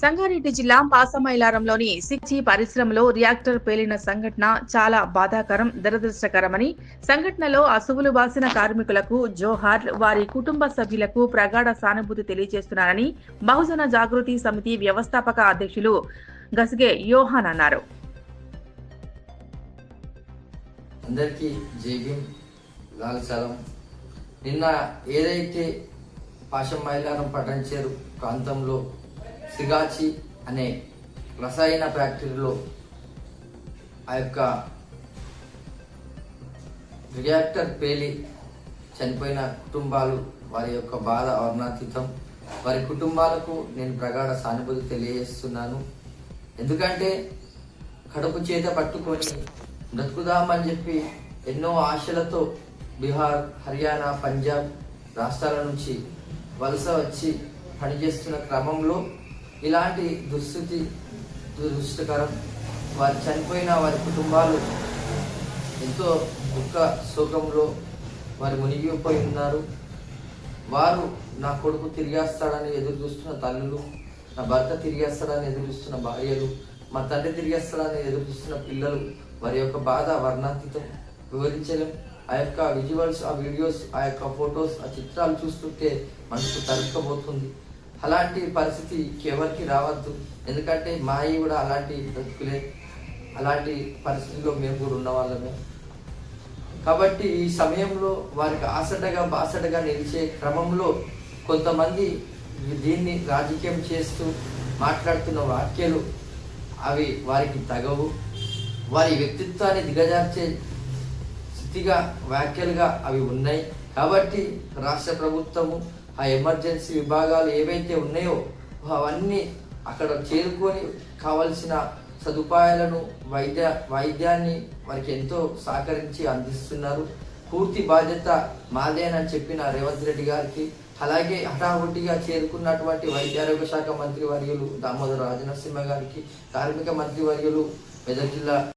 సంగారెడ్డి జిల్లా పాసమైలారంలోని సిక్చి పరిశ్రమలో రియాక్టర్ పేలిన సంఘటన చాలా బాధాకరం దురదృష్టకరమని సంఘటనలో అసువులు బాసిన కార్మికులకు జోహార్ వారి కుటుంబ సభ్యులకు ప్రగాఢ సానుభూతి తెలియజేస్తున్నారని బహుజన జాగృతి సమితి వ్యవస్థాపక అధ్యక్షులు గసిగే యోహాన్ అన్నారు. అందరికీ లాల్ సలం. నిన్న ఏదైతే పాశం మైలారం పటంచేరు ప్రాంతంలో సిగాచి అనే రసాయన ఫ్యాక్టరీలో ఆ యొక్క రియాక్టర్ పేలి చనిపోయిన కుటుంబాలు వారి యొక్క బాధ వర్ణాతీతం వారి కుటుంబాలకు నేను ప్రగాఢ సానుభూతి తెలియజేస్తున్నాను. ఎందుకంటే కడుపు చేత పట్టుకొని బ్రతుకుదామని చెప్పి ఎన్నో ఆశలతో బీహార్ హర్యానా పంజాబ్ రాష్ట్రాల నుంచి వలస వచ్చి పనిచేస్తున్న క్రమంలో ఇలాంటి దుస్థితి దురదృష్టకరం. వారు చనిపోయిన వారి కుటుంబాలు ఎంతో దుఃఖ శోకంలో వారు మునిగిపోయి ఉన్నారు. వారు నా కొడుకు తిరిగేస్తాడని ఎదురు చూస్తున్న తల్లులు నా భర్త తిరిగేస్తాడని ఎదురు చూస్తున్న భార్యలు మా తండ్రి తిరిగేస్తాడని ఎదురు చూస్తున్న పిల్లలు వారి యొక్క బాధ వర్ణాతీతం. వివరించలేం. ఆ యొక్క విజువల్స్ ఆ వీడియోస్ ఆ యొక్క ఫొటోస్ ఆ చిత్రాలు చూస్తుంటే మనసు తరుక్కపోతుంది అలాంటి పరిస్థితి ఎవరికి రావద్దు. ఎందుకంటే మాయి కూడా అలాంటి బ్రతుకులే. అలాంటి పరిస్థితుల్లో మేము కూడా ఉన్నవాళ్ళమే. కాబట్టి ఈ సమయంలో వారికి ఆసటగా బాసటగా నిలిచే క్రమంలో కొంతమంది దీన్ని రాజకీయం చేస్తూ మాట్లాడుతున్న వాక్యాలు అవి వారికి తగవు. వారి వ్యక్తిత్వాన్ని దిగజార్చే స్థితిగా వ్యాఖ్యలుగా అవి ఉన్నాయి. కాబట్టి రాష్ట్ర ప్రభుత్వము ఆ ఎమర్జెన్సీ విభాగాలు ఏవైతే ఉన్నాయో అవన్నీ అక్కడ చేరుకొని కావలసిన సదుపాయాలను వైద్య వైద్యాన్ని వారికి ఎంతో సహకరించి అందిస్తున్నారు. పూర్తి బాధ్యత మాదేనని చెప్పిన రేవంత్ రెడ్డి గారికి అలాగే హఠాహుటిగా చేరుకున్నటువంటి వైద్య ఆరోగ్య శాఖ మంత్రి వర్యులు దామోదర రాజనరసింహ గారికి కార్మిక మంత్రి వర్యులు మెదక్ జిల్లా